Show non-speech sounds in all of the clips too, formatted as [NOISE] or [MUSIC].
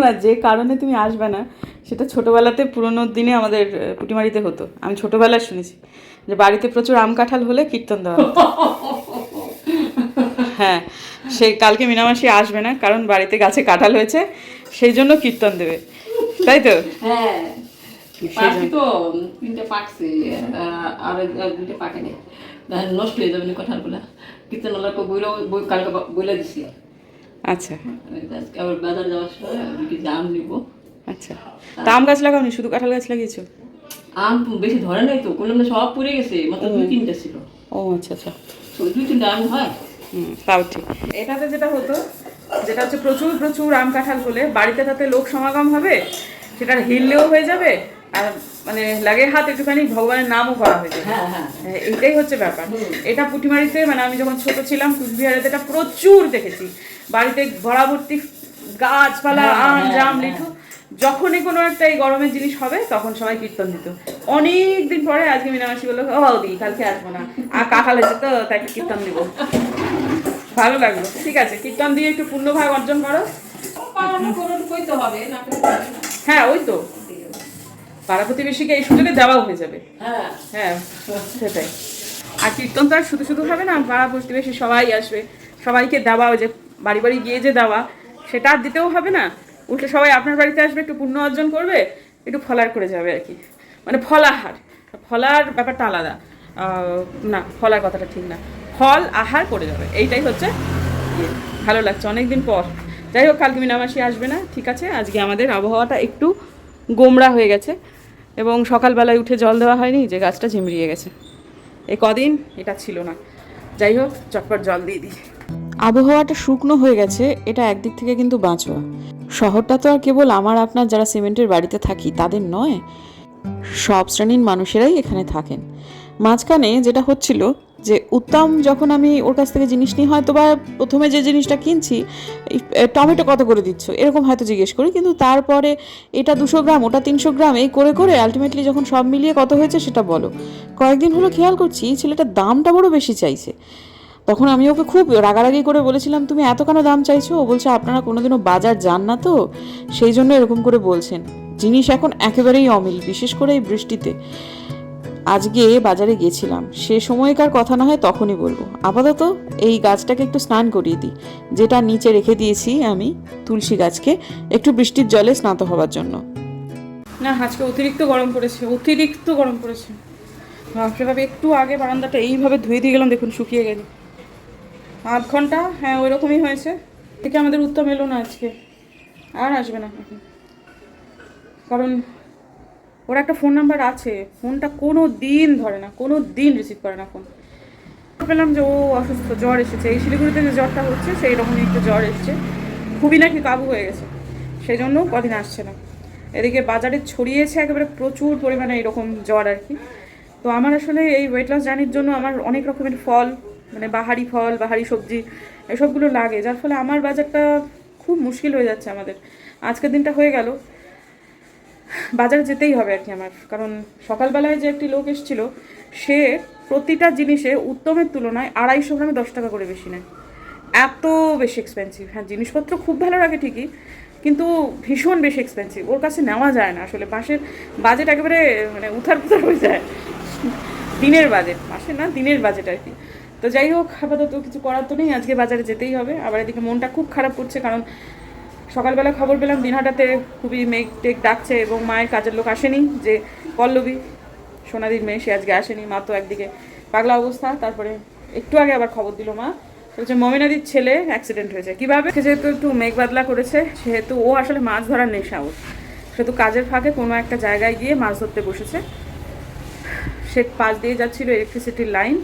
না যে কারণে তুমি আসবে না সেটা ছোটোবেলাতে পুরোনো দিনে আমাদের পুটিমারিতে হতো। আমি ছোটোবেলায় শুনেছি যে বাড়িতে প্রচুর আম কাঁঠাল হলে কীর্তন দেওয়া। [LAUGHS] হ্যাঁ সেই কালকে মিনামাসি আসবে না কারণ বাড়িতে গাছে কাঁঠাল হয়েছে সেই জন্য কীর্তন দেবে। তাই তো? হ্যাঁ পাখি তো তিনটে পাকছে আহ, আর আর দুটো পাকে নেই। নষ্ট হয়ে যাবে না কথাগুলা। কীর্তনওয়ালাকে বইলা কালকে বইলা দিছি। আচ্ছা। আজকে আবার বাজার যাওয়ার সময় আমি নিব? আচ্ছা। তা আম গাছ লাগাওনি শুধু কাঁঠাল গাছ লাগিয়েছো? আম বেশি ধরে নাই তো কোনো না সব পুড়ে গেছে মাত্র দুই তিনটা ছিল। ও আচ্ছা আচ্ছা। দুই তিনটা আম হয়? হুম তাও ঠিক। এটাতে যেটা হতো যেটা হচ্ছে প্রচুর প্রচুর আম কাঁঠাল হলে বাড়িতে তাতে লোক সমাগম হবে সেটা হিললেও হয়ে যাবে আর মানে লাগে হাত একটুখানি ভগবানের নামও করা হয়ে যাবে। হ্যাঁ হ্যাঁ। হ্যাঁ, এইটাই হচ্ছে ব্যাপার। এটা পুটিমারিতে মানে আমি যখন ছোট ছিলাম কুচবিহারেতে এটা প্রচুর দেখেছি। বাড়িতে ভরাভর্তি গাছপালা আম জাম লিঠু যখনই কোনো একটা এই গরমের জিনিস হবে তখন সবাই কীর্তন দিত। অনেক দিন পরে আজকে মিনামাসি বলল ও দি কালকে আসব না। আর কাকাল হয়েছে তো তাই একটু কীর্তন দিব। ভালো লাগল। ঠিক আছে কীর্তন দিয়ে একটু পূর্ণভাগ অর্জন করো। কইতে হবে না। হ্যাঁ ওই তো। পাড়া প্রতিবেশীকে এই সুযোগে দেওয়াও হয়ে যাবে। হ্যাঁ। হ্যাঁ সেটাই। আর কীর্তন তো আর শুধু শুধু হবে না পাড়া প্রতিবেশী সবাই আসবে। সবাইকে দেওয়া যে বাড়ি বাড়ি গিয়ে যে দেওয়া সেটা আর দিতেও হবে না। উল্টে সবাই আপনার বাড়িতে আসবে একটু পুণ্য অর্জন করবে একটু ফলার করে যাবে আর কি। মানে ফলাহার। ফলার ব্যাপারটা আলাদা। না ফলার কথাটা ঠিক না। ফল আহার করে যাবে। এইটাই হচ্ছে ইয়ে। ভালো লাগছে। অনেকদিন পর। যাই হোক, কালকে মিনামাসি আসবে না, ঠিক আছে? আজকে আমাদের আবহাওয়াটা একটু গোমরা হয়ে গেছে এবং সকালবেলায় উঠে জল দেওয়া হয়নি, যে গাছটা ঝিমড়িয়ে গেছে। এ কদিন এটা ছিল না। যাই হোক, চটপট জল দিয়ে দিই। আবহাওয়াটা শুকনো হয়ে গেছে, এটা একদিক থেকে কিন্তু বাঁচোয়া। শহরটা তো আর কেবল আমার, আপনার যারা সিমেন্টের বাড়িতে থাকি, তাদের নয়। সব শ্রেণির মানুষেরাই এখানে থাকেন। মাঝখানে যেটা হচ্ছিল যে উত্তম যখন আমি ওর কাছ থেকে জিনিস নিই, হয়তো বা প্রথমে যে জিনিসটা কিনছি টমেটো কত করে দিচ্ছ? এরকম হয়তো জিজ্ঞেস করি, কিন্তু তারপরে এটা দুশো গ্রাম, ওটা তিনশো গ্রাম, এই করে করে আলটিমেটলি যখন সব মিলিয়ে কত হয়েছে সেটা বলো। কয়েকদিন হলো খেয়াল করছি ছেলেটার দামটা বড় বেশি চাইছে। তখন আমি ওকে খুব রাগারাগি করে বলেছিলাম, তুমি এত কেন দাম চাইছো? ও বলছে, আপনারা কোনোদিনও বাজার যান না তো? সেই জন্য এরকম করে বলছেন। জিনিস এখন একেবারেই অমিল, বিশেষ করে এই বৃষ্টিতে। আজকে বাজারে গেছিলাম সে সময়কার কথা না হয় তখনই বলব। আপাতত এই গাছটাকে একটু স্নান করিয়ে দিই। যেটা নিচে রেখে দিয়েছি আমি তুলসী গাছকে, একটু বৃষ্টির জলে স্নাত হওয়ার জন্য। না, আজকে অতিরিক্ত গরম পড়েছে, অতিরিক্ত গরম পড়েছে। বাপ একটু আগে বারান্দাটা এইভাবে ধুয়ে দিয়ে গেলাম, দেখুন শুকিয়ে গেছে। আধ ঘণ্টা হ্যাঁ ওই রকমই হয়েছে। থেকে আমাদের উত্তম এলো না আজকে, আর আসবে না কারণ ওর একটা ফোন নাম্বার আছে। ফোনটা কোনো দিন ধরে না, কোনো দিন রিসিভ করে না ফোন পেলাম যে ও অসুস্থ, জ্বর এসেছে। এই শিলিগুড়িতে যে জ্বরটা হচ্ছে সেই রকমই একটু জ্বর এসেছে। খুবই নাকি কাবু হয়ে গেছে। সেই জন্য কদিন আসছে না। এদিকে বাজারে ছড়িয়েছে একেবারে প্রচুর পরিমাণে এরকম জ্বর আর কি। তো আমার আসলে এই ওয়েট লস জার্নির জন্য আমার অনেক রকমের ফল মানে বাহারি ফল, বাহারি সবজি, এসবগুলো লাগে। যার ফলে আমার বাজারটা খুব মুশকিল হয়ে যাচ্ছে আমাদের। আজকের দিনটা হয়ে গেল। বাজারে যেতেই হবে আর কি আমার। কারণ সকালবেলায় যে একটি লোক এসেছিল, সে প্রতিটা জিনিসে উত্তমের তুলনায় আড়াইশো গ্রামে দশ টাকা করে বেশি নেয়। এত বেশি এক্সপেন্সিভ হ্যাঁ জিনিসপত্র খুব ভালো লাগে ঠিকই, কিন্তু ভীষণ বেশি এক্সপেন্সিভ ওর কাছে নেওয়া যায় না। আসলে বাসের বাজেট একেবারে মানে উথার পুথার হয়ে যায়। দিনের বাজেট মাসের না, দিনের বাজেট আর কি। তো যাই হোক, আপাতত কিছু করার তো নেই। আজকে বাজারে যেতেই হবে। আবার এদিকে মনটা খুব খারাপ করছে, কারণ সকালবেলা খবর পেলাম দিনহাটাতে খুবই মেঘ টেক ডাকছে এবং মায়ের কাজের লোক আসেনি, যে পল্লবী, সোনাদির মেয়ে, সে আজকে আসেনি, মা তো একদিকে। পাগলা অবস্থা, তারপরে একটু আগে আবার খবর দিল মা। বলছে মমিনাদির ছেলে অ্যাক্সিডেন্ট হয়েছে। কীভাবে? যেহেতু একটু মেঘ বাদলা করেছে, সেহেতু ও আসলে মাছ ধরার নেশা ওর। সেহেতু কাজের ফাঁকে কোনো একটা জায়গায় গিয়ে মাছ ধরতে বসেছে। সে পাশ দিয়ে যাচ্ছিল ইলেকট্রিসিটির লাইন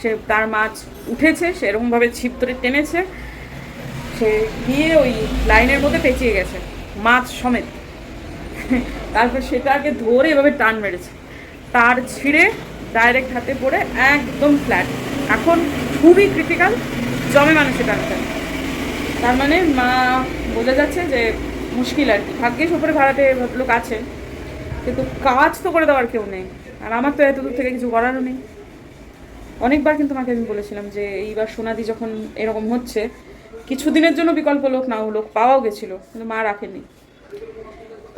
সে তার মাছ উঠেছে সেরকমভাবে ছিপ ধরে টেনেছে। সে গিয়ে ওই লাইনের মধ্যে পেঁচিয়ে গেছে, মাছ সমেত। তারপর সেটাকে ধরে এভাবে টান মেরেছে। তার ছিঁড়ে ডাইরেক্ট হাতে পড়ে একদম ফ্ল্যাট এখন খুবই ক্রিটিক্যাল জমে মানুষের টানতে তার মানে মা বোঝা যাচ্ছে যে মুশকিল আর কি। ভাগ্যেস ওপরে ভাড়াতে ভদ্রলোক আছে, কিন্তু কাজ তো করে দেওয়ার কেউ নেই। আর আমার তো এত দূর থেকে কিছু করারও নেই। অনেকবার কিন্তু মাকে আমি বলেছিলাম যে এইবার সোনাদি যখন এরকম হচ্ছে কিছুদিনের জন্য বিকল্প লোক না লোক পাওয়াও গেছিল, কিন্তু মা রাখেনি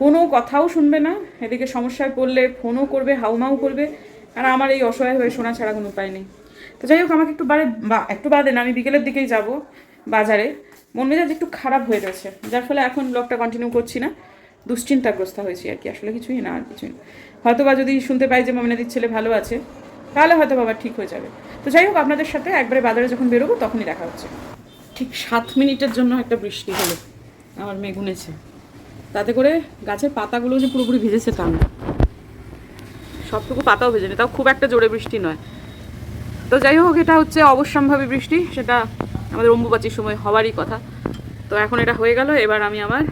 কোনো কথাও শুনবে না, এদিকে সমস্যায় পড়লে ফোনও করবে, হাউমাউ করবে, আর আমার এই অসহায় হয়ে শোনা ছাড়া কোনো উপায় নেই। তো যাই হোক, আমাকে একটু বারে, বা, একটু বাদে না, আমি বিকেলের দিকেই যাব বাজারে। মন মেজাজ একটু খারাপ হয়ে রয়েছে যার ফলে এখন ব্লগটা কন্টিনিউ করছি না। দুশ্চিন্তাগ্রস্ত হয়েছি আর কি, আসলে কিছুই না, আর কিছুই না। হয়তো বা যদি শুনতে পাই যে মমিনাদির ছেলে ভালো আছে, তাহলে হয়তো বাবা ঠিক হয়ে যাবে। তো যাই হোক, আপনাদের সাথে একবারে বাজারে যখন বেরোবো, তখনই দেখা হচ্ছে। ঠিক সাত মিনিটের জন্য একটা বৃষ্টি হলো, আমার মেয়ে গুনেছে তাতে করে গাছের পাতাগুলো যে পুরোপুরি ভিজেছে তা না। সবটুকু পাতাও ভেজেনি, তাও খুব একটা জোরে বৃষ্টি নয়। তো যাই হোক, এটা হচ্ছে অবশ্যম্ভাবী বৃষ্টি, সেটা আমাদের অম্বুবাচির সময় হওয়ারই কথা। তো এখন এটা হয়ে গেল, এবার আমি আমার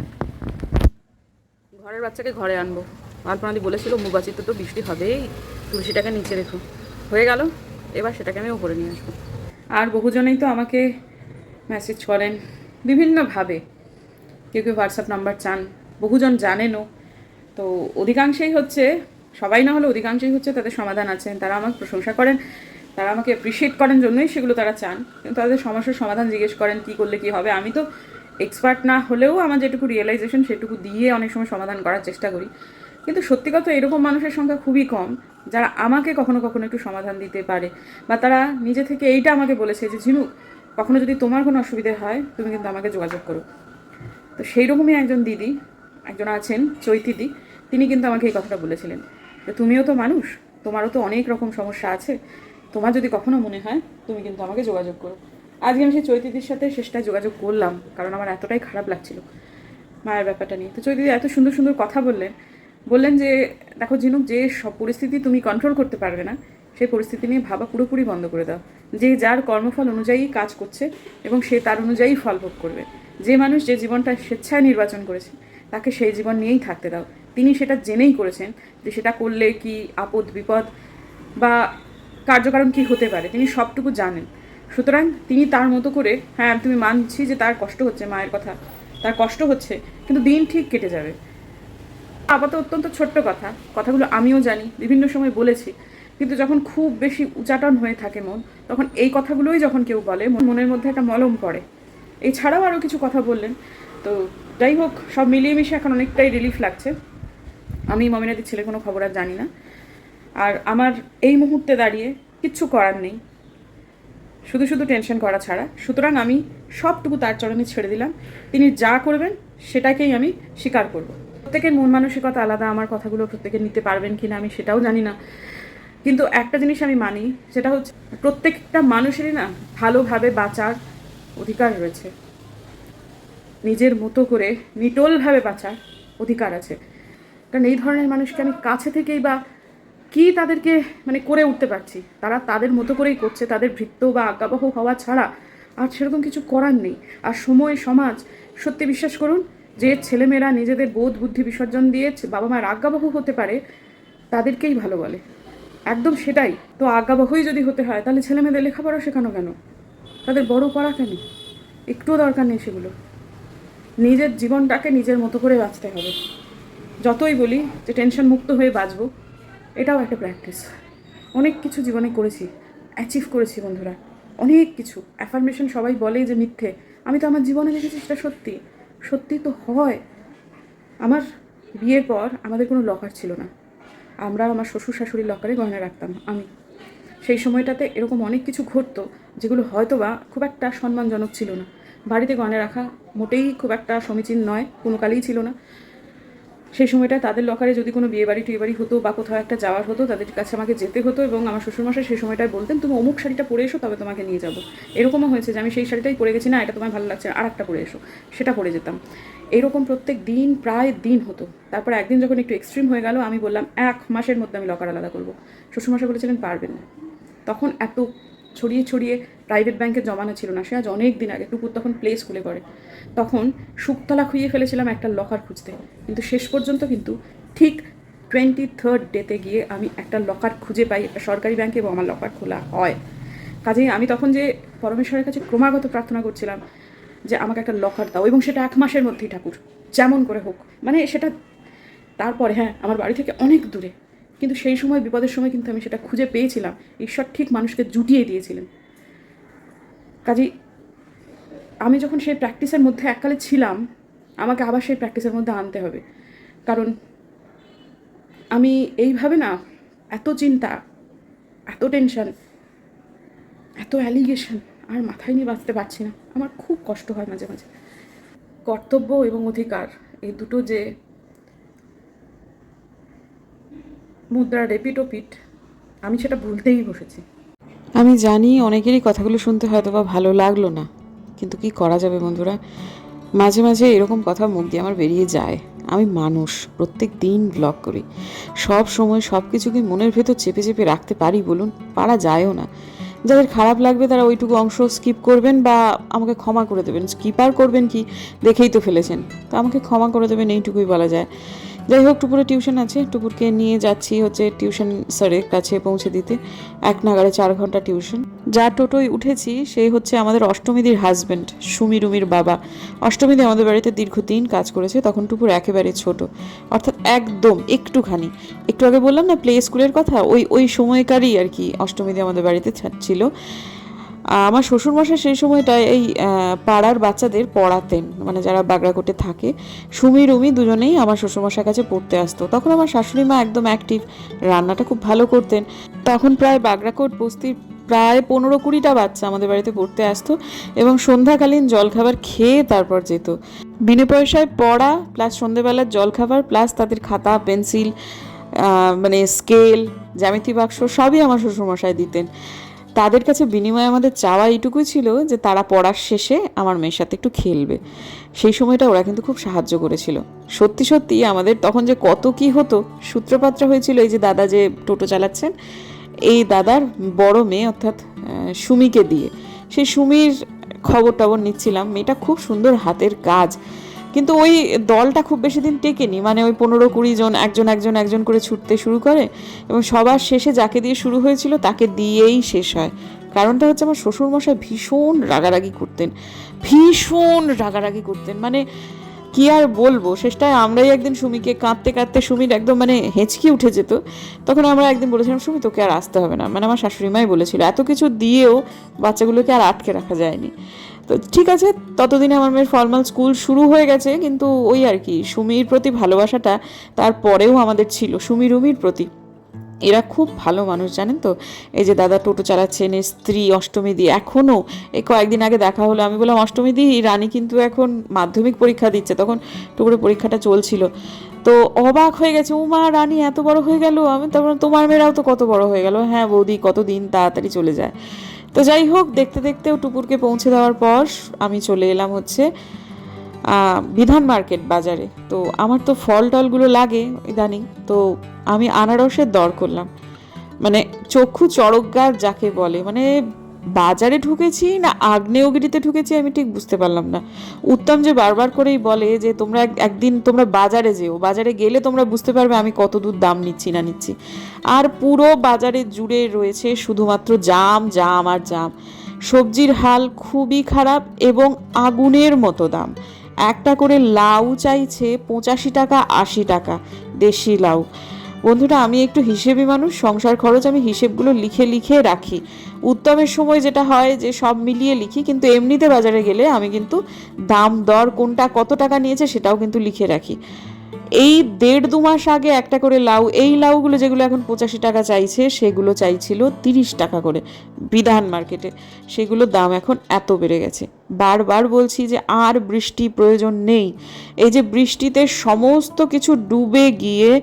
ঘরের বাচ্চাকে ঘরে আনব। আলপনাদি বলেছিল, অম্বুবাচিতে তো বৃষ্টি হবেই তুলসীটাকে নিচে রেখো। হয়ে গেল, এবার সেটাকে আমি ওপরে নিয়ে আসব। আর বহুজনেই তো আমাকে মেসেজ করেন, বিভিন্নভাবে। কেউ কেউ হোয়াটসঅ্যাপ নাম্বার চান, বহুজন জানেনও। তো অধিকাংশেই হচ্ছে, সবাই না হলে অধিকাংশই হচ্ছে তাদের সমাধান আছেন তারা আমাকে প্রশংসা করেন, তারা আমাকে অ্যাপ্রিসিয়েট করেন জন্যই সেগুলো তারা চান। কিন্তু তাদের সমস্যার সমাধান জিজ্ঞেস করেন, কী করলে কী হবে? আমি তো এক্সপার্ট না হলেও আমার যেটুকু রিয়েলাইজেশন সেটুকু দিয়ে অনেক সময় সমাধান করার চেষ্টা করি। কিন্তু সত্যি কথা এরকম মানুষের সংখ্যা খুবই কম, যারা আমাকে কখনো কখনো একটু সমাধান দিতে পারে। বা তারা নিজে থেকে এইটা আমাকে বলেছে যে ঝিনু কখনো যদি তোমার কোনো অসুবিধে হয়, তুমি কিন্তু আমাকে যোগাযোগ করো। তো সেই রকমই একজন দিদি, একজন আছেন চৈতিদি তিনি কিন্তু আমাকে এই কথাটা বলেছিলেন যে, তুমিও তো মানুষ, তোমারও তো অনেক রকম সমস্যা আছে। তোমার যদি কখনো মনে হয়, তুমি কিন্তু আমাকে যোগাযোগ করো। আজকে আমি সেই চৈতিদির সাথে শেষটায় যোগাযোগ করলাম, কারণ আমার এতটাই খারাপ লাগছিল মায়ের ব্যাপারটা নিয়ে। তো চৈতিদি এত সুন্দর সুন্দর কথা বললেন বললেন যে, দেখো জিনুক যে সব পরিস্থিতি তুমি কন্ট্রোল করতে পারবে না সেই পরিস্থিতি নিয়ে ভাবা পুরোপুরি বন্ধ করে দাও। যে যার কর্মফল অনুযায়ী কাজ করছে এবং সে তার অনুযায়ী ফল ভোগ করবে। যে মানুষ যে জীবনটা স্বেচ্ছায় নির্বাচন করেছে, তাকে সেই জীবন নিয়েই থাকতে দাও। তিনি সেটা জেনেই করেছেন যে সেটা করলে কি আপদ, বিপদ বা কার্যকারণ কি হতে পারে। তিনি সবটুকু জানেন। সুতরাং তিনি তার মতো করে হ্যাঁ তুমি মানছি যে তার কষ্ট হচ্ছে, মায়ের কথা, তার কষ্ট হচ্ছে, কিন্তু দিন ঠিক কেটে যাবে। আপাতত অত্যন্ত ছোট্ট কথা। কথাগুলো আমিও জানি, বিভিন্ন সময় বলেছি। কিন্তু যখন খুব বেশি উচাটন হয়ে থাকে মন, তখন এই কথাগুলোই যখন কেউ বলে, মন- মনের মধ্যে একটা মলম পড়ে এছাড়াও আরও কিছু কথা বললেন। তো যাই হোক, সব মিলিয়ে মিশে এখন অনেকটাই রিলিফ লাগছে। আমি মমিনাদির ছেলে কোনো খবর আর জানি না। আর আমার এই মুহূর্তে দাঁড়িয়ে কিচ্ছু করার নেই। শুধু শুধু টেনশন করা ছাড়া। সুতরাং আমি সবটুকু তার চরণে ছেড়ে দিলাম। তিনি যা করবেন, সেটাকেই আমি স্বীকার করব। প্রত্যেকের মন মানসিকতা আলাদা। আমার কথাগুলো প্রত্যেকে নিতে পারবেন কি না আমি সেটাও জানি না। কিন্তু একটা জিনিস আমি মানি, সেটা হচ্ছে প্রত্যেকটা মানুষেরই না ভালোভাবে বাঁচার অধিকার রয়েছে। নিজের মতো করে নিটোলভাবে বাঁচার অধিকার আছে। কারণ এই ধরনের মানুষকে আমি কাছে থেকেই বা কি তাদেরকে মানে করে উঠতে পারছি? তারা তাদের মতো করেই করছে, তাদের ভৃত্য বা আজ্ঞাবহ হওয়া ছাড়া আর সেরকম কিছু করার নেই। আর সময়, সমাজ, সত্যি বিশ্বাস করুন, যে ছেলেমেয়েরা নিজেদের বোধ বুদ্ধি বিসর্জন দিয়ে বাবা মায়ের আজ্ঞাবহ হতে পারে, তাদেরকেই ভালো বলে। একদম সেটাই। তো আজ্ঞাবহই যদি হতে হয়, তাহলে ছেলেমেয়েদের লেখাপড়া শেখানো কেন? তাদের বড় করা কেন? একটুও দরকার নেই সেগুলো। নিজের জীবনটাকে নিজের মতো করে বাঁচতে হবে। যতই বলি যে টেনশন মুক্ত হয়ে বাঁচবো, এটাও একটা প্র্যাকটিস অনেক কিছু জীবনে করেছি অ্যাচিভ করেছি বন্ধুরা। অনেক কিছু। অ্যাফার্মেশন সবাই বলেই যে মিথ্যে। আমি তো আমার জীবনে দেখেছি সেটা সত্যি। সত্যি তো হয়। আমার বিয়ের পর আমাদের কোনো লকার ছিল না। আমরা আমার শ্বশুর শাশুড়ির লকারে গয়না রাখতাম, আমি। সেই সময়টাতে এরকম অনেক কিছু ঘটতো যেগুলো হয়তো বা খুব একটা সম্মানজনক ছিল না। বাড়িতে গয়না রাখা মোটেই খুব একটা সমীচীন নয়, কোনো কালেই ছিল না। সেই সময়টা তাদের লকারে যদি কোনো বিয়ে বাড়ি টিয়ে বাড়ি হতো বা কোথাও একটা যাওয়ার হতো, তাদের কাছে আমাকে যেতে হতো এবং আমার শ্বশুরমশাই সেই সময়টায় বলতেন, তুমি অমুক শাড়িটা পরে এসো, তবে তোমাকে নিয়ে যাব। এরকমও হয়েছে যে আমি সেই শাড়িটাই পরে গেছি, না, এটা তোমার ভালো লাগছে আর একটা পরে এসো। সেটা পরে যেতাম। এরকম প্রত্যেক দিন, প্রায় দিন হতো। তারপর একদিন যখন একটু এক্সট্রিম হয়ে গেল, আমি বললাম, এক মাসের মধ্যে আমি লকার আলাদা করব। শ্বশুরমশাই বলেছিলেন, পারবেন না। তখন এত ছড়িয়ে ছড়িয়ে প্রাইভেট ব্যাংকে জমানো ছিল না, সে আজ অনেক দিন আগে টুকুর তখন প্লে স্কুলে করে তখন শুকতলা খুইয়ে ফেলেছিলাম একটা লকার খুঁজতে। কিন্তু শেষ পর্যন্ত কিন্তু ঠিক টোয়েন্টি থার্ড ডেতে গিয়ে আমি একটা লকার খুঁজে পাই, একটা সরকারি ব্যাংকে এবং আমার লকার খোলা হয়। কাজেই আমি তখন যে পরমেশ্বরের কাছে ক্রমাগত প্রার্থনা করছিলাম যে আমাকে একটা লকার দাও এবং সেটা এক মাসের মধ্যেই ঠাকুর, যেমন করে হোক। মানে সেটা তারপরে হ্যাঁ আমার বাড়ি থেকে অনেক দূরে। কিন্তু সেই সময়, বিপদের সময় কিন্তু আমি সেটা খুঁজে পেয়েছিলাম। ঈশ্বর ঠিক মানুষকে জুটিয়ে দিয়েছিলেন। কাজেই আমি যখন সেই প্র্যাকটিসের মধ্যে এককালে ছিলাম, আমাকে আবার সেই প্র্যাকটিসের মধ্যে আনতে হবে। কারণ আমি এইভাবে না, এত চিন্তা, এত টেনশন এত অ্যালিগেশন আর মাথায় নিয়ে বাঁচতে পারছি না। আমার খুব কষ্ট হয় মাঝে মাঝে। কর্তব্য এবং অধিকার, এই দুটো যে মুদ্রা রেপিট ও পিট আমি সেটা ভুলতেই বসেছি। আমি জানি অনেকেরই কথাগুলো শুনতে হয়তো বা ভালো লাগল না, কিন্তু কি করা যাবে বন্ধুরা? মাঝে মাঝে এরকম কথা মুখ দিয়ে আমার বেরিয়ে যায়। আমি মানুষ, প্রত্যেক দিন ব্লগ করি। সব সময় সব কিছু কি মনের ভেতর চেপে চেপে রাখতে পারি বলুন, পারা যায়ও না। যাদের খারাপ লাগবে তারা ওইটুকু অংশ স্কিপ করবেন বা আমাকে ক্ষমা করে দেবেন। স্কিপ আর করবেন কি? দেখেই তো ফেলেছেন। তো আমাকে ক্ষমা করে দেবেন, এইটুকুই বলা যায়। যাই হোক টুপুরে টিউশন আছে। টুপুরকে নিয়ে যাচ্ছি হচ্ছে টিউশন স্যারের কাছে পৌঁছে দিতে। এক নাগারে চার ঘণ্টা টিউশন। যা টোটোয় উঠেছি, সেই হচ্ছে আমাদের অষ্টমীদির হাজব্যান্ড সুমি রুমির বাবা। অষ্টমীদি আমাদের বাড়িতে দীর্ঘদিন কাজ করেছে, তখন টুকুর একেবারে ছোট। অর্থাৎ একদম একটুখানি। একটু আগে বললাম না প্লে স্কুলের কথা? ওই ওই সময়কারই আর কি অষ্টমীদি আমাদের বাড়িতে ছিল। আমার শ্বশুরমশাই সেই সময়টায় এই পাড়ার বাচ্চাদের পড়াতেন মানে যারা বাগড়াকোটে থাকে। সুমি, রুমি দুজনেই আমার শ্বশুরমশার কাছে পড়তে আসতো। তখন আমার শাশুড়ি মা একদম অ্যাক্টিভ রান্নাটা খুব ভালো করতেন। তখন প্রায় বাগড়াকোট, বস্তির প্রায় পনেরো কুড়িটা বাচ্চা আমাদের বাড়িতে পড়তে আসতো এবং সন্ধ্যাকালীন জলখাবার খেয়ে তারপর যেত। বিনে পয়সায় পড়া প্লাস সন্ধ্যেবেলার জলখাবার প্লাস তাদের খাতা পেন্সিল মানে স্কেল জ্যামিতি বাক্স সবই আমার শ্বশুরমশাই দিতেন। তাদের কাছে বিনিময়ে আমাদের চাওয়া এইটুকুই ছিল যে তারা পড়ার শেষে আমার মেয়ের সাথে একটু খেলবে। সেই সময়টা ওরা কিন্তু খুব সাহায্য করেছিল। সত্যি সত্যি আমাদের তখন যে কত কি হতো সূত্রপাত্র হয়েছিল এই যে দাদা যে টোটো চালাচ্ছেন এই দাদার বড় মেয়ে, অর্থাৎ সুমিকে দিয়ে। সেই সুমির খবর টবর নিচ্ছিলাম। মেয়েটা খুব সুন্দর হাতের কাজ। কিন্তু ওই দলটা খুব বেশি দিন টেকেনি। মানে ওই পনেরো কুড়ি জন, একজন একজন একজন করে ছুটতে শুরু করে এবং সবার শেষে যাকে দিয়ে শুরু হয়েছিল তাকে দিয়েই শেষ হয়। কারণটা হচ্ছে আমার শ্বশুরমশাই ভীষণ রাগারাগি করতেন। ভীষণ রাগারাগি করতেন। মানে কি আর বলব? শেষটায় আমরাই একদিন সুমিকে কাঁদতে কাঁদতে সুমির একদম মানে হেঁচকি উঠে যেত। তখন আমরা একদিন বলেছিলাম, সুমি, তোকে আর আসতে হবে না। মানে আমার শাশুড়ি মাই বলেছিল, এত কিছু দিয়েও বাচ্চাগুলোকে আর আটকে রাখা যায়নি। তো ঠিক আছে, ততদিনে আমার মেয়ের ফর্মাল স্কুল শুরু হয়ে গেছে, কিন্তু ওই আর কি, সুমির প্রতি ভালোবাসাটা তারপরেও আমাদের ছিল সুমির রুমির প্রতি। এরা খুব ভালো মানুষ, জানেন তো? এই যে দাদা টোটো চালাচ্ছেন স্ত্রী অষ্টমী দি এখনও এই কয়েকদিন আগে দেখা হলো, আমি বললাম, অষ্টমী দি রানী কিন্তু এখন মাধ্যমিক পরীক্ষা দিচ্ছে। তখন টুকুরে পরীক্ষাটা চলছিল। তো অবাক হয়ে গেছে, উমা, রানী এত বড় হয়ে গেল? আমি তারপর তোমার মেয়েরাও তো কত বড় হয়ে গেল? হ্যাঁ বৌদি, কতদিন তাড়াতাড়ি চলে যায়? তো যাই হোক, দেখতে দেখতেও টুকুরকে পৌঁছে দেওয়ার পর আমি চলে এলাম হচ্ছে বিধান মার্কেট বাজারে। তো আমার তো ফল টলগুলো লাগে ইদানিং, তো আমি আনারসের দর করলাম। মানে চক্ষু চড়কগার যাকে বলে মানে বাজারে ঢুকেছি না আগ্নেয়গিরিতে ঢুকেছি আমি ঠিক বুঝতে পারলাম না। উত্তম যে বারবার করেই বলে যে, তোমরা এক- একদিন তোমরা বাজারে যেও, বাজারে গেলে তোমরা বুঝতে পারবে আমি কত দূর দাম নিচ্ছি না নিচ্ছি। আর পুরো বাজারে জুড়ে রয়েছে শুধুমাত্র জাম জাম আর জাম। সবজির হাল খুবই খারাপ এবং আগুনের মতো দাম। একটা করে লাউ চাইছে পঁচাশি টাকা, আশি টাকা, দেশি লাউ। বন্ধুরা, আমি একটু হিসেবি মানুষ, সংসার খরচ আমি হিসেবগুলো লিখে লিখে রাখি। উত্তমের সময় যেটা হয় যে সব মিলিয়ে লিখি, কিন্তু এমনিতে বাজারে গেলে আমি কিন্তু দাম দর কোনটা কত টাকা নিয়েছে সেটাও কিন্তু লিখে রাখি। এই দেড় দু মাস আগে একটা করে লাউ, এই লাউগুলো যেগুলো এখন পঁচাশি টাকা চাইছে, সেগুলো চাইছিল তিরিশ টাকা করে বিধান মার্কেটে। সেগুলোর দাম এখন এত বেড়ে গেছে। বারবার বলছি যে আর বৃষ্টি প্রয়োজন নেই। এই যে বৃষ্টিতে সমস্ত কিছু ডুবে গিয়ে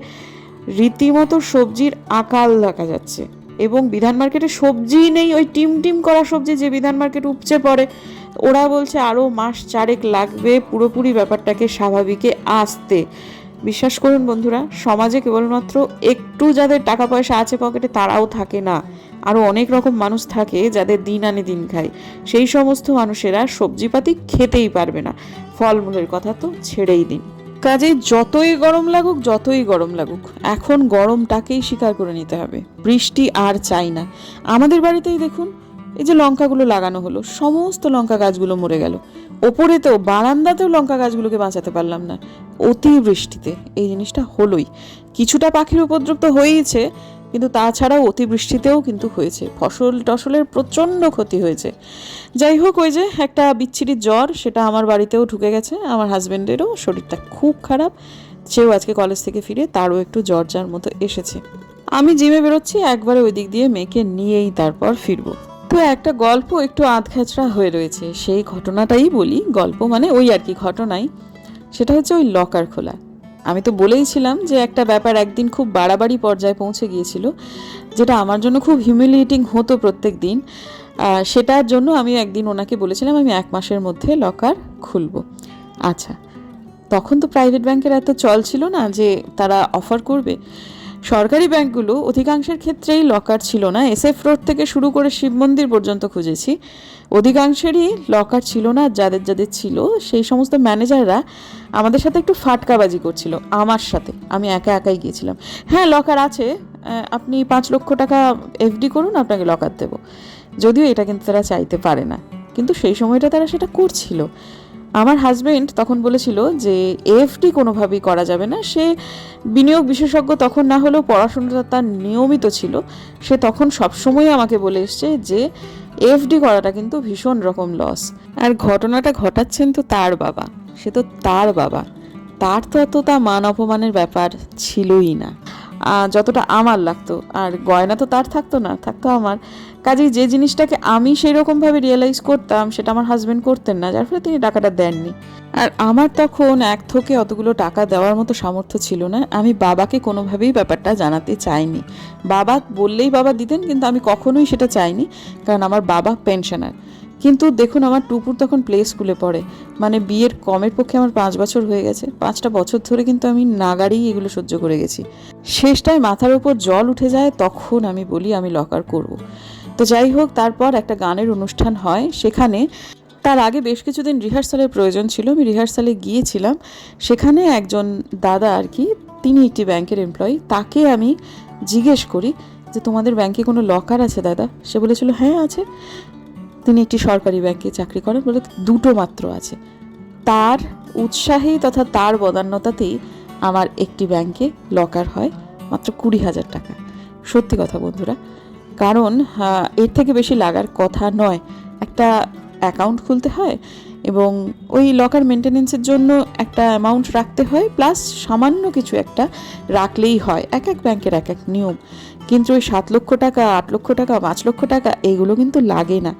রীতিমতো সবজির আকাল দেখা যাচ্ছে। এবং বিধান মার্কেটে সবজি নেই, ওই টিম টিম করা সবজি যে বিধান মার্কেট উপচে পড়ে, ওরা বলছে আরও মাস চারেক লাগবে পুরোপুরি ব্যাপারটাকে স্বাভাবিকে আসতে। বিশ্বাস করুন বন্ধুরা, সমাজে কেবলমাত্র একটু যাদের টাকা পয়সা আছে পকেটে, তারাও থাকে না। আরও অনেক রকম মানুষ থাকে যাদের দিন আনে দিন খায়। সেই সমস্ত মানুষেরা সবজিপাতি খেতেই পারবে না। ফলমূলের কথা তো ছেড়েই দিন। কাজেই যতই গরম লাগুক, যতই গরম লাগুক, এখন গরমটাকেই স্বীকার করে নিতে হবে। বৃষ্টি আর চাই না। আমাদের বাড়িতেই দেখুন এই যে লঙ্কাগুলো লাগানো হলো, সমস্ত লঙ্কা গাছগুলো মরে গেল। ওপরে তো, বারান্দাতেও লঙ্কা গাছগুলোকে বাঁচাতে পারলাম না। অতি বৃষ্টিতে এই জিনিসটা হলোই। কিছুটা পাখির উপদ্রব তো হয়েইছে, কিন্তু তাছাড়াও অতিবৃষ্টিতেও কিন্তু হয়েছে। ফসল টসলের প্রচণ্ড ক্ষতি হয়েছে। যাই হোক, ওই যে একটা বিচ্ছিরি জ্বর, সেটা আমার বাড়িতেও ঢুকে গেছে। আমার হাজব্যান্ডেরও শরীরটা খুব খারাপ। সেও আজকে কলেজ থেকে ফিরে তারও একটু জ্বর যার মতো এসেছে। আমি জিমে বেরোচ্ছি, একবারে ওই দিক দিয়ে মেয়েকে নিয়েই তারপর ফিরবো। তো একটা গল্প একটু আধখ্যাচড়া হয়ে রয়েছে। সেই ঘটনাটাই বলি। গল্প মানে ওই আর কি ঘটনাই। সেটা হচ্ছে ওই লকার খোলা। আমি তো বলেইছিলাম যে একটা ব্যাপার একদিন খুব বাড়াবাড়ি পর্যায়ে পৌঁছে গিয়েছিল, যেটা আমার জন্য খুব হিউমিলিয়েটিং হতো প্রত্যেক দিন। সেটার জন্য আমি একদিন ওনাকে বলেছিলাম, আমি এক মাসের মধ্যে লকার খুলব। আচ্ছা তখন তো প্রাইভেট ব্যাংকের এত চল ছিল না যে তারা অফার করবে। সরকারি ব্যাংকগুলো অধিকাংশের ক্ষেত্রেই লকার ছিল না। এসএফ রোড থেকে শুরু করে শিব মন্দির পর্যন্ত খুঁজেছি। অধিকাংশেরই লকার ছিল না, যাদের যাদের ছিল, সেই সমস্ত ম্যানেজাররা আমাদের সাথে একটু ফাটকাবাজি করছিল, আমার সাথে। আমি একা একাই গিয়েছিলাম। হ্যাঁ লকার আছে। আপনি পাঁচ লক্ষ টাকা এফডি করুন, আপনাকে লকার দেবো। যদিও এটা কিন্তু তারা চাইতে পারে না। কিন্তু সেই সময়টা তারা সেটা করছিল। আমার হাজব্যান্ড তখন বলেছিল যে এফডি কোনোভাবেই করা যাবে না। সে বিনিয়োগ বিশেষজ্ঞ তখন না হলেও পড়াশোনাটা তার নিয়মিত ছিল। সে তখন সবসময় আমাকে বলে এসছে যে এফডি করাটা কিন্তু ভীষণ রকম লস আর ঘটনাটা ঘটাচ্ছেন তো তার বাবা। সে তো তার বাবা। তার তো এতটা মান অপমানের ব্যাপার ছিলই না। যতটা আমার লাগতো। আর গয়না তো তার থাকতো না, থাকতো আমার। কাজেই যে জিনিসটাকে আমি সেই রকমভাবে রিয়েলাইজ করতাম, সেটা আমার হাজব্যান্ড করতেন না, যার ফলে তিনি টাকাটা দেননি। আর আমার তখন এক থোকে অতগুলো টাকা দেওয়ার মতো সামর্থ্য ছিল না, আমি বাবাকে কোনোভাবেই ব্যাপারটা জানাতে চাইনি। বাবা বললেই বাবা দিতেন, কিন্তু আমি কখনোই সেটা চাইনি, কারণ আমার বাবা পেনশনার কিন্তু দেখুন, আমার টুপুর তখন প্লে স্কুলে পড়ে। মানে বিয়ের কমের পক্ষে আমার পাঁচ বছর হয়ে গেছে। পাঁচটা বছর ধরে কিন্তু আমি নাগারেই এগুলো সহ্য করে গেছি। শেষটায় মাথার উপর জল উঠে যায়, তখন আমি বলি, আমি লকার করব। তো যাই হোক, তারপর একটা গানের অনুষ্ঠান হয়। সেখানে তার আগে বেশ কিছুদিন রিহার্সালের প্রয়োজন ছিল। আমি রিহার্সালে গিয়েছিলাম। সেখানে একজন দাদা আর কি, তিনি একটি ব্যাংকের এমপ্লয়ি তাকে আমি জিজ্ঞেস করি যে, তোমাদের ব্যাংকে কোনো লকার আছে দাদা? সে বলেছিল হ্যাঁ আছে। তিনি একটি সরকারি ব্যাংকে চাকরি করেন বলে দুটো মাত্র আছে। তার উৎসাহে তথা তার বদান্যতাতেই আমার একটি ব্যাংকে লকার হয়, মাত্র কুড়ি হাজার টাকা। সত্যি কথা বন্ধুরা কারণ এর থেকে বেশি লাগার কথা নয়। একটা অ্যাকাউন্ট খুলতে হয় এবং ওই লকার মেনটেনেন্সের জন্য একটা অ্যামাউন্ট রাখতে হয় প্লাস সামান্য কিছু একটা রাখলেই হয়, এক এক ব্যাংকের এক এক নিয়ম। কিন্তু ওই সাত লক্ষ টাকা, আট লক্ষ টাকা, পাঁচ লক্ষ টাকা, এগুলো কিন্তু লাগে না।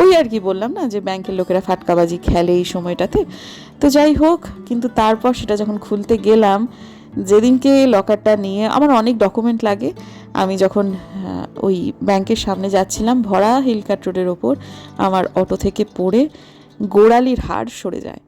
ওই আর কি বললাম না যে ব্যাংকের লোকেরা ফাটকাবাজি খেলে এই সময়টাতে? তো যাই হোক, কিন্তু তারপর সেটা যখন খুলতে গেলাম, যেদিনকে লকারটা নিয়ে আমার অনেক ডকুমেন্ট লাগে আমি যখন ওই ব্যাংকের সামনে যাচ্ছিলাম ভরা হিলকাট রোডের ওপর, আমার অটো থেকে পড়ে গোড়ালির হাড় সরে যায়।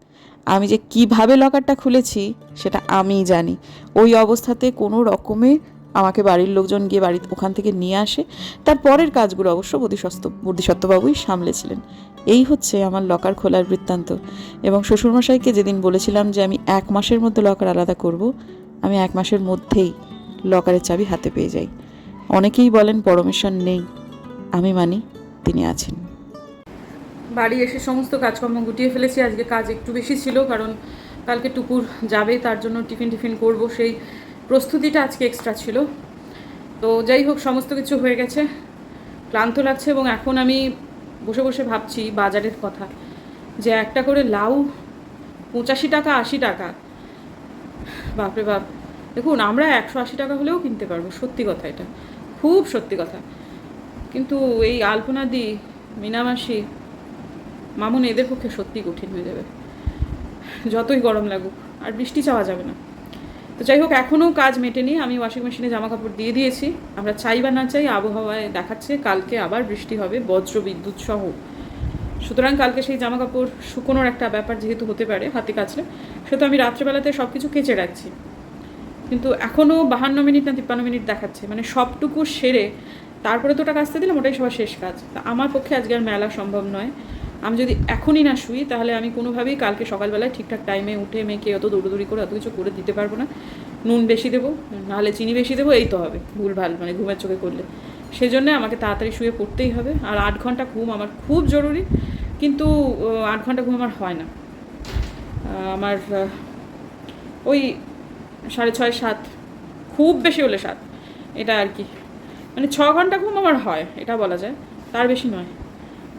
আমি যে কীভাবে লকারটা খুলেছি সেটা আমিই জানি। ওই অবস্থাতে কোনো রকমে আমাকে বাড়ির লোকজন গিয়ে বাড়ি, ওখান থেকে নিয়ে আসে। তার পরের কাজগুলো অবশ্য বোধিসত্ত্ব বোধিসত্ত্ববাবুই সামলেছিলেন। এই হচ্ছে আমার লকার খোলার বৃত্তান্ত। এবং শ্বশুরমশাইকে যেদিন বলেছিলাম যে আমি এক মাসের মধ্যে লকার আলাদা করব, আমি এক মাসের মধ্যেই লকারের চাবি হাতে পেয়ে যাই। অনেকেই বলেন পরমেশ্বর নেই। আমি মানি তিনি আছেন। বাড়ি এসে সমস্ত কাজকর্ম গুটিয়ে ফেলেছি। আজকে কাজ একটু বেশি ছিল কারণ কালকে টুকুর যাবে, তার জন্য টিফিন টিফিন করব। সেই প্রস্তুতিটা আজকে এক্সট্রা ছিল। তো যাই হোক, সমস্ত কিছু হয়ে গেছে। ক্লান্ত লাগছে এবং এখন আমি বসে বসে ভাবছি বাজারের কথা। যে একটা করে লাউ, পঁচাশি টাকা, আশি টাকা। বাপরে বাপ। দেখুন, আমরা একশো আশি টাকা হলেও কিনতে পারব। সত্যি কথা এটা। খুব সত্যি কথা। কিন্তু এই আলপনাদি মিনামাসি মামুন এদের পক্ষে সত্যি কঠিন হয়ে যাবে। যতই গরম লাগুক, আর বৃষ্টি চাওয়া যাবে না। তো যাই হোক, এখনও কাজ মেটেনি। আমি ওয়াশিং মেশিনে জামা কাপড় দিয়ে দিয়েছি। আমরা চাই বা না চাই, আবহাওয়ায় দেখাচ্ছে, কালকে আবার বৃষ্টি হবে বজ্র বিদ্যুৎ সহ। সুতরাং কালকে সেই জামা কাপড় শুকোনোর একটা ব্যাপার যেহেতু হতে পারে হাতে কাচলে, সেহেতু আমি রাত্রেবেলাতে সব কিছু কেচে রাখছি। কিন্তু এখনও বাহান্ন মিনিট না তিপ্পান্ন মিনিট দেখাচ্ছে। মানে সবটুকু সেরে তারপরে তো ওটা কাচতে দিলাম, ওটাই সবার শেষ কাজ। তা আমার পক্ষে আজকে আর মেলা সম্ভব নয়। আমি যদি এখনই না শুই, তাহলে আমি কোনোভাবেই কালকে সকালবেলায় ঠিকঠাক টাইমে উঠে মেয়েকে অত দৌড়দৌড়ি করে অত কিছু করে দিতে পারব না। নুন বেশি দেবো, নাহলে চিনি বেশি দেবো, এই তো হবে ভুল ভালো মানে ঘুমের চোখে করলে। সেজন্য আমাকে তাড়াতাড়ি শুয়ে পড়তেই হবে। আর আট ঘণ্টা ঘুম আমার খুব জরুরি, কিন্তু আট ঘণ্টা ঘুম আমার হয় না। আমার ওই সাড়ে ছয়, সাত। খুব বেশি হলে সাত। এটা আর কি। মানে ছ ঘণ্টা ঘুম আমার হয়, এটা বলা যায়। তার বেশি নয়।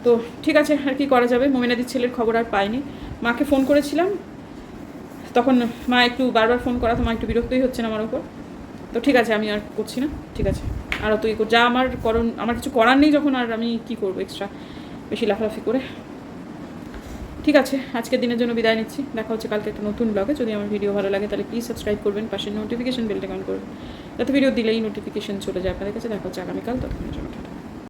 তো ঠিক আছে, আর কি করা যাবে? মোমিনাদির ছেলের খবর আর পাইনি। মাকে ফোন করেছিলাম। তখন মা একটু বারবার ফোন করা, তো মা একটু বিরক্তই হচ্ছে না আমার ওপর তো ঠিক আছে, আমি আর করছি না। ঠিক আছে। আর তুই যা আমার করণ আমার কিছু করার নেই যখন, আর আমি কি করব এক্সট্রা বেশি লাফালাফি করে। ঠিক আছে, আজকের দিনের জন্য বিদায় নিচ্ছি। দেখা হচ্ছে কালকে একটা নতুন ব্লগে যদি আমার ভিডিও ভালো লাগে, তাহলে প্লিজ সাবস্ক্রাইব করবেন, পাশে নোটিফিকেশন বেলটা অন করবেন। যাতে ভিডিও দিলেই নোটিফিকেশন চলে যায়। আপনাদের কাছে দেখা হচ্ছে আগামীকাল। ততক্ষণের জন্য।